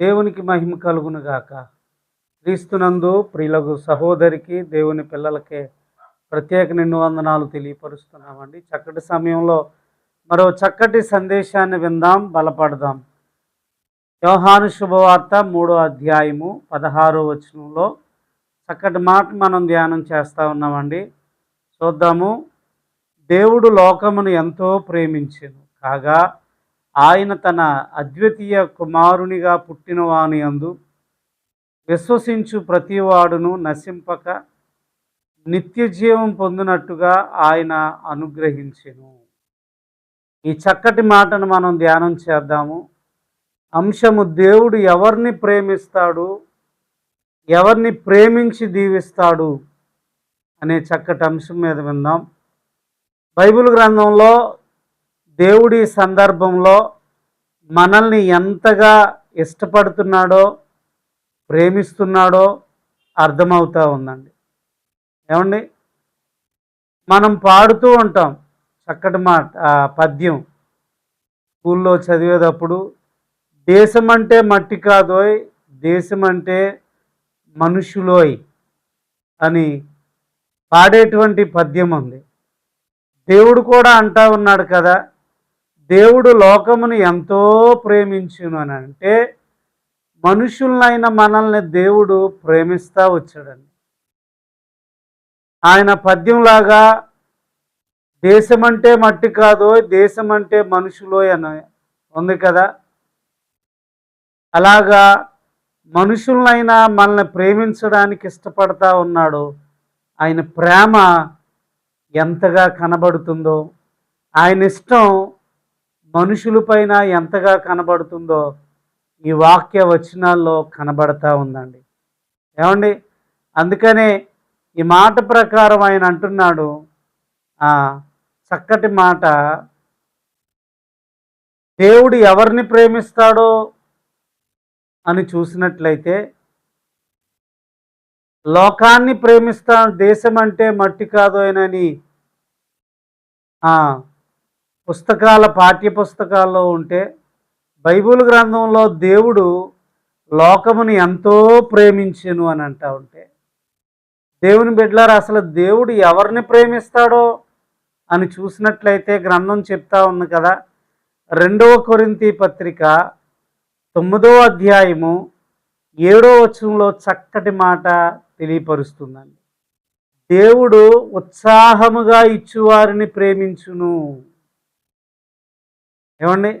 దేవునికి మహిమ కలుగునుగాక క్రీస్తునందు ప్రియులకు సహోదరికి దేవుని పిల్లలకే ప్రత్యేక నిన్ను వందనాలు తెలియపరుస్తున్నామండి. చక్కటి సమయంలో మరో చక్కటి సందేశాన్ని విందాం బలపడదాం. వ్యవహాను శుభవార్త మూడో అధ్యాయము పదహారో వచనంలో చక్కటి మాట మనం ధ్యానం చేస్తూ ఉన్నామండి. చూద్దాము. దేవుడు లోకమును ఎంతో ప్రేమించాను. కాగా ఆయన తన అద్వితీయ కుమారునిగా పుట్టినవాని అందు విశ్వసించు ప్రతివాడును నశింపక నిత్య జీవం పొందినట్టుగా ఆయన అనుగ్రహించెను. ఈ చక్కటి మాటను మనం ధ్యానం చేద్దాము. అంశము దేవుడు ఎవరిని ప్రేమిస్తాడు ఎవరిని ప్రేమించి దీవిస్తాడు అనే చక్కటి అంశం మీద విందాం. బైబిల్ గ్రంథంలో దేవుడి సందర్భంలో మనల్ని ఎంతగా ఇష్టపడుతున్నాడో ప్రేమిస్తున్నాడో అర్థమవుతూ ఉందండి. ఏమండి? మనం పాడుతూ ఉంటాం చక్కటి మాట పద్యం. స్కూల్లో చదివేటప్పుడు దేశం అంటే మట్టి కాదోయ్ దేశం అంటే మనుషులోయ్ అని పాడేటువంటి పద్యం ఉంది. దేవుడు కూడా అంటా ఉన్నాడు కదా దేవుడు లోకమును ఎంతో ప్రేమించును అని అంటే మనుషులైన మనల్ని దేవుడు ప్రేమిస్తూ వచ్చాడండి. ఆయన పద్యంలాగా దేశమంటే మట్టి కాదో దేశం అంటే మనుషులో అని ఉంది కదా. అలాగా మనుషులైనా మనల్ని ప్రేమించడానికి ఇష్టపడతా ఉన్నాడు ఆయన ప్రేమ ఎంతగా కనబడుతుందో ఆయన ఇష్టం మనుషులపైన ఎంతగా కనబడుతుందో ఈ వాక్య వచనాల్లో కనబడతా ఉందండి. ఏమండి? అందుకనే ఈ మాట ప్రకారం ఆయన అంటున్నాడు. ఆ చక్కటి మాట. దేవుడు ఎవరిని ప్రేమిస్తాడో అని చూసినట్లయితే లోకాన్ని ప్రేమిస్తా దేశం అంటే మట్టి కాదు ఆయనని పుస్తకాల పాఠ్య పుస్తకాల్లో ఉంటే బైబిల్ గ్రంథంలో దేవుడు లోకముని ఎంతో ప్రేమించెను అని అంటా ఉంటే దేవుని బిడ్డలారు అసలు దేవుడు ఎవరిని ప్రేమిస్తాడో అని చూసినట్లయితే గ్రంథం చెప్తా ఉంది కదా. రెండవ కొరింతి పత్రిక తొమ్మిదో అధ్యాయము ఏడో వచనంలో చక్కటి మాట తెలియపరుస్తుందండి. దేవుడు ఉత్సాహముగా ఇచ్చువారిని ప్రేమించును. ఏమండి?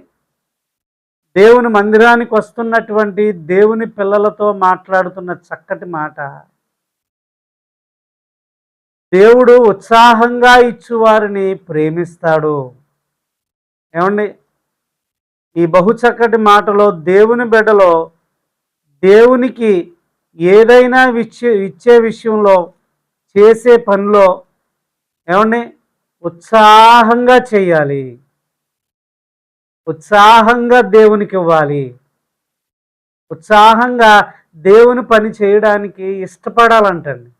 దేవుని మందిరానికి వస్తున్నటువంటి దేవుని పిల్లలతో మాట్లాడుతున్న చక్కటి మాట. దేవుడు ఉత్సాహంగా ఇచ్చువారిని ప్రేమిస్తాడు. ఏమండి? ఈ బహు చక్కటి మాటలో దేవుని బిడ్డలో దేవునికి ఏదైనా ఇచ్చే ఇచ్చే విషయంలో చేసే పనిలో ఏమండి? ఉత్సాహంగా చేయాలి. ఉత్సాహంగా దేవునికి ఇవ్వాలి ఉత్సాహంగా దేవుని పని చేయడానికి ఇష్టపడాలంటండి.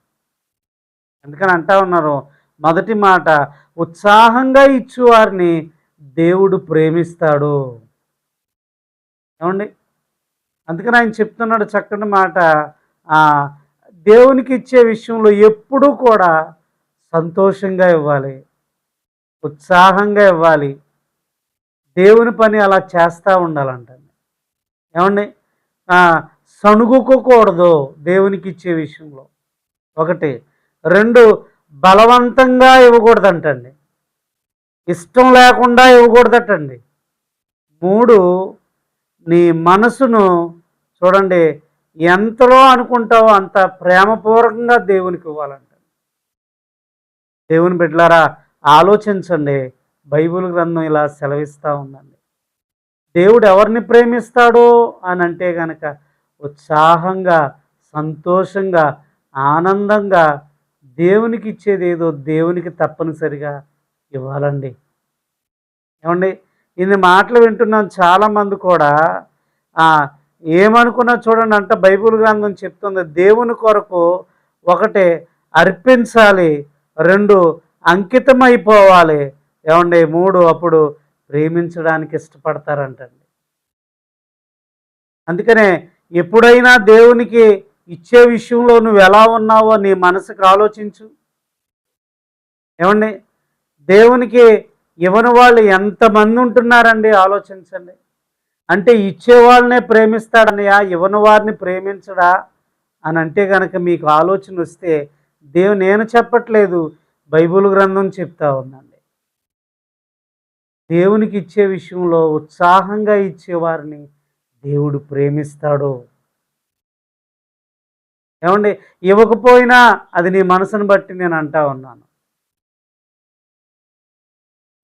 అందుకని అంటా ఉన్నారు మొదటి మాట ఉత్సాహంగా ఇచ్చేవారిని దేవుడు ప్రేమిస్తాడు. ఏమండి? అందుకని ఆయన చెప్తున్నాడు చక్కటి మాట దేవునికి ఇచ్చే విషయంలో ఎప్పుడూ కూడా సంతోషంగా ఇవ్వాలి. ఉత్సాహంగా ఇవ్వాలి. దేవుని పని అలా చేస్తూ ఉండాలంటండి ఏమండి? సణుగుకోకూడదు దేవునికి ఇచ్చే విషయంలో. ఒకటి. రెండు బలవంతంగా ఇవ్వకూడదంటండి. ఇష్టం లేకుండా ఇవ్వకూడదటండి. మూడు నీ మనసును చూడండి ఎంతలో అనుకుంటావో అంత ప్రేమపూర్వకంగా దేవునికి ఇవ్వాలంట. దేవుని బిడ్డలారా ఆలోచించండి. బైబిల్ గ్రంథం ఇలా సెలవిస్తూ ఉందండి. దేవుడు ఎవరిని ప్రేమిస్తాడో అని అంటే కనుక ఉత్సాహంగా సంతోషంగా ఆనందంగా దేవునికి ఇచ్చేది ఏదో దేవునికి తప్పనిసరిగా ఇవ్వాలండి. ఏమండి? ఇన్ని మాటలు వింటున్నాం చాలామంది కూడా ఏమనుకున్నా చూడండి అంటే బైబిల్ గ్రంథం చెప్తుంది. దేవుని కొరకు ఒకటి అర్పించాలి రెండు అంకితమైపోవాలి ఏమండి మూడు అప్పుడు ప్రేమించడానికి ఇష్టపడతారంటండి. అందుకనే ఎప్పుడైనా దేవునికి ఇచ్చే విషయంలో నువ్వు ఎలా ఉన్నావో నీ మనసుకు ఆలోచించు. ఏమండి దేవునికి ఇవ్వని వాళ్ళు ఎంతమంది ఉంటున్నారండి ఆలోచించండి. అంటే ఇచ్చేవాళ్ళనే ప్రేమిస్తాడనయా ఇవ్వని వారిని ప్రేమించడా అని అంటే కనుక మీకు ఆలోచన వస్తే దేవు నేను చెప్పట్లేదు బైబిల్ గ్రంథం చెప్తా ఉన్నాను దేవునికి ఇచ్చే విషయంలో ఉత్సాహంగా ఇచ్చేవారిని దేవుడు ప్రేమిస్తాడు. ఏమండి? ఇవ్వకపోయినా అది నీ మనసును బట్టి నేను అంటా ఉన్నాను.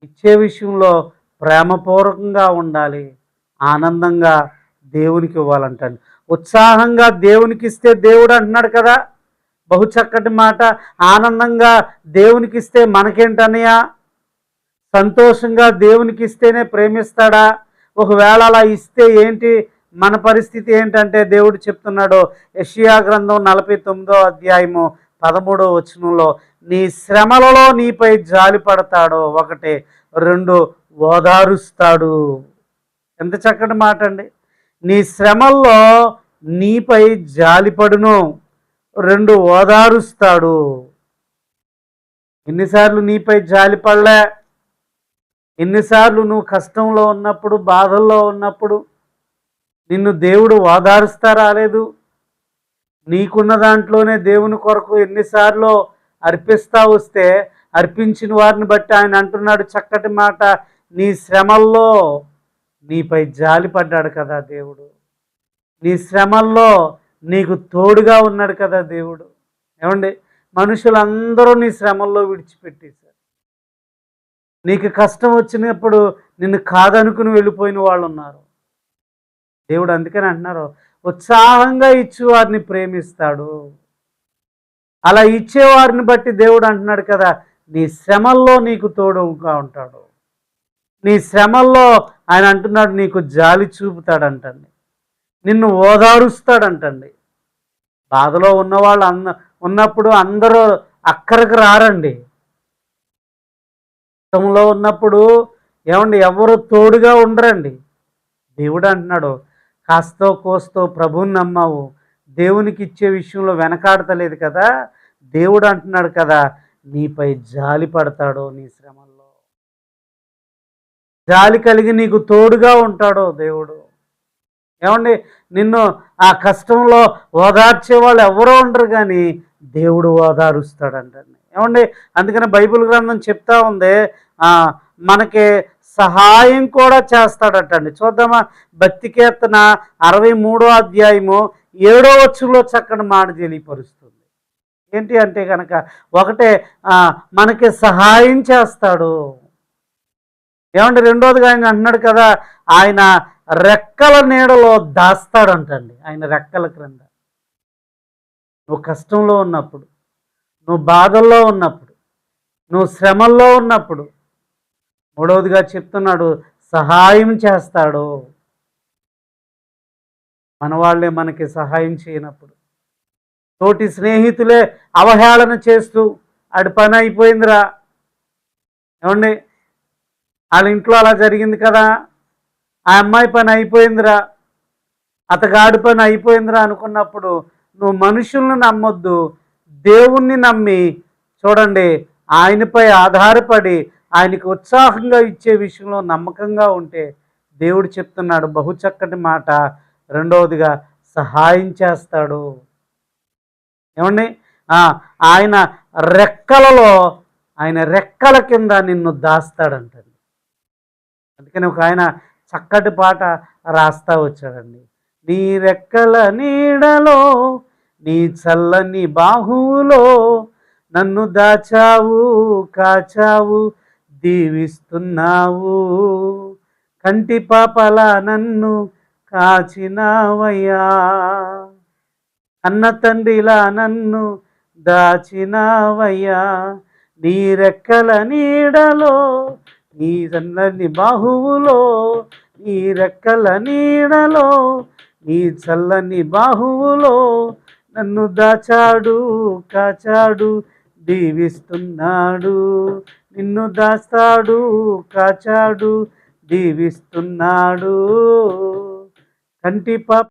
ఇచ్చే విషయంలో ప్రేమపూర్వకంగా ఉండాలి ఆనందంగా దేవునికి ఇవ్వాలంటాడు ఉత్సాహంగా దేవునికి ఇస్తే దేవుడు అంటున్నాడు కదా? బహు చక్కటి మాట. ఆనందంగా దేవునికి ఇస్తే మనకేంటనయా సంతోషంగా దేవునికి ఇస్తేనే ప్రేమిస్తాడా? ఒకవేళ అలా ఇస్తే ఏంటి? మన పరిస్థితి ఏంటంటే దేవుడు చెప్తున్నాడు యషియా గ్రంథం నలభై తొమ్మిదో అధ్యాయము పదమూడో వచనంలో నీ శ్రమలలో నీపై జాలి పడతాడు ఒకటి రెండు ఓదారుస్తాడు. ఎంత చక్కటి మాట అండి. నీ శ్రమల్లో నీపై జాలిపడును రెండు ఓదారుస్తాడు. ఎన్నిసార్లు నీపై జాలిపడలే ఎన్నిసార్లు నువ్వు కష్టంలో ఉన్నప్పుడు బాధల్లో ఉన్నప్పుడు నిన్ను దేవుడు ఓదారుస్తా రాలేదు. నీకున్న దాంట్లోనే దేవుని కొరకు ఎన్నిసార్లు అర్పిస్తా వస్తే అర్పించిన వారిని బట్టి ఆయన అంటున్నాడు చక్కటి మాట నీ శ్రమల్లో నీపై జాలి పడ్డాడు కదా దేవుడు. నీ శ్రమల్లో నీకు తోడుగా ఉన్నాడు కదా దేవుడు. ఏమండి? మనుషులందరూ నీ శ్రమల్లో విడిచిపెట్టేశారు. నీకు కష్టం వచ్చినప్పుడు నిన్ను కాదనుకుని వెళ్ళిపోయిన వాళ్ళు ఉన్నారు దేవుడు అందుకని అంటున్నారు ఉత్సాహంగా ఇచ్చేవారిని ప్రేమిస్తాడు. అలా ఇచ్చేవారిని బట్టి దేవుడు అంటున్నాడు కదా నీ శ్రమల్లో నీకు తోడుగా ఉంటాడు. నీ శ్రమల్లో ఆయన అంటున్నాడు నీకు జాలి చూపుతాడంటండి. నిన్ను ఓదారుస్తాడంటండి. బాధలో ఉన్నవాళ్ళు అన్న ఉన్నప్పుడు అందరూ అక్కడికి రారండి. కష్టంలో ఉన్నప్పుడు ఏమండి ఎవరు తోడుగా ఉండరండి. దేవుడు అంటున్నాడు కాస్తో కోస్తో ప్రభువుని నమ్మావు దేవునికి ఇచ్చే విషయంలో వెనకాడతలేదు కదా. దేవుడు అంటున్నాడు కదా నీపై జాలి పడతాడో నీ శ్రమల్లో. జాలి కలిగి నీకు తోడుగా ఉంటాడో దేవుడు. ఏమండి నిన్ను ఆ కష్టంలో ఓదార్చే వాళ్ళు ఎవరో ఉండరు కానీ దేవుడు ఓదారుస్తాడంటండి. ఏమండి అందుకని బైబిల్ గ్రంథం చెప్తా ఉంది మనకి సహాయం కూడా చేస్తాడటండి. చూద్దామా భక్తి కీర్తన అరవై మూడో అధ్యాయము ఏడో వచ్చులో చక్కని మాట తెలియపరుస్తుంది. ఏంటి అంటే కనుక ఒకటే మనకి సహాయం చేస్తాడు. ఏమంటే రెండోదిగా ఆయన అంటున్నాడు కదా ఆయన రెక్కల నీడలో దాస్తాడంటండి. ఆయన రెక్కల క్రింద. నువ్వు కష్టంలో ఉన్నప్పుడు నువ్వు బాధల్లో ఉన్నప్పుడు నువ్వు శ్రమల్లో ఉన్నప్పుడు మూడవదిగా చెప్తున్నాడు సహాయం చేస్తాడు. మన వాళ్ళే మనకి సహాయం చేయనప్పుడు. తోటి స్నేహితులే అవహేళన చేస్తూ ఆడి పని అయిపోయిందిరా. ఏమండి? వాళ్ళ ఇంట్లో అలా జరిగింది కదా. ఆ అమ్మాయి పని అయిపోయిందిరా. అతగాడి పని అయిపోయిందిరా అనుకున్నప్పుడు నువ్వు మనుషుల్ని నమ్మొద్దు. దేవుణ్ణి నమ్మి చూడండి ఆయనపై ఆధారపడి ఆయనకు ఉత్సాహంగా ఇచ్చే విషయంలో నమ్మకంగా ఉంటే దేవుడు చెప్తున్నాడు బహు చక్కటి మాట. రెండవదిగా సహాయం చేస్తాడు. ఏమండి? ఆయన రెక్కలలో ఆయన రెక్కల కింద నిన్ను దాస్తాడంటండి. అందుకని ఒక ఆయన చక్కటి పాట రాస్తా వచ్చాడండి. నీ రెక్కల నీడలో నీ చల్లని బాహువులో నన్ను దాచావు కాచావు దీవిస్తున్నావు కంటి పాపల నన్ను కాచినావయ్యా. అన్న తండ్రిలా నన్ను దాచినావయ్యా. నీ రెక్కల నీడలో నీ చల్లని బాహువులో నీ రెక్కల నీడలో నీ చల్లని బాహువులో నన్ను దాచాడు కాచాడు దీవిస్తున్నాడు. నిన్ను దాస్తాడు కాచాడు దీవిస్తున్నాడు. కంటి పాప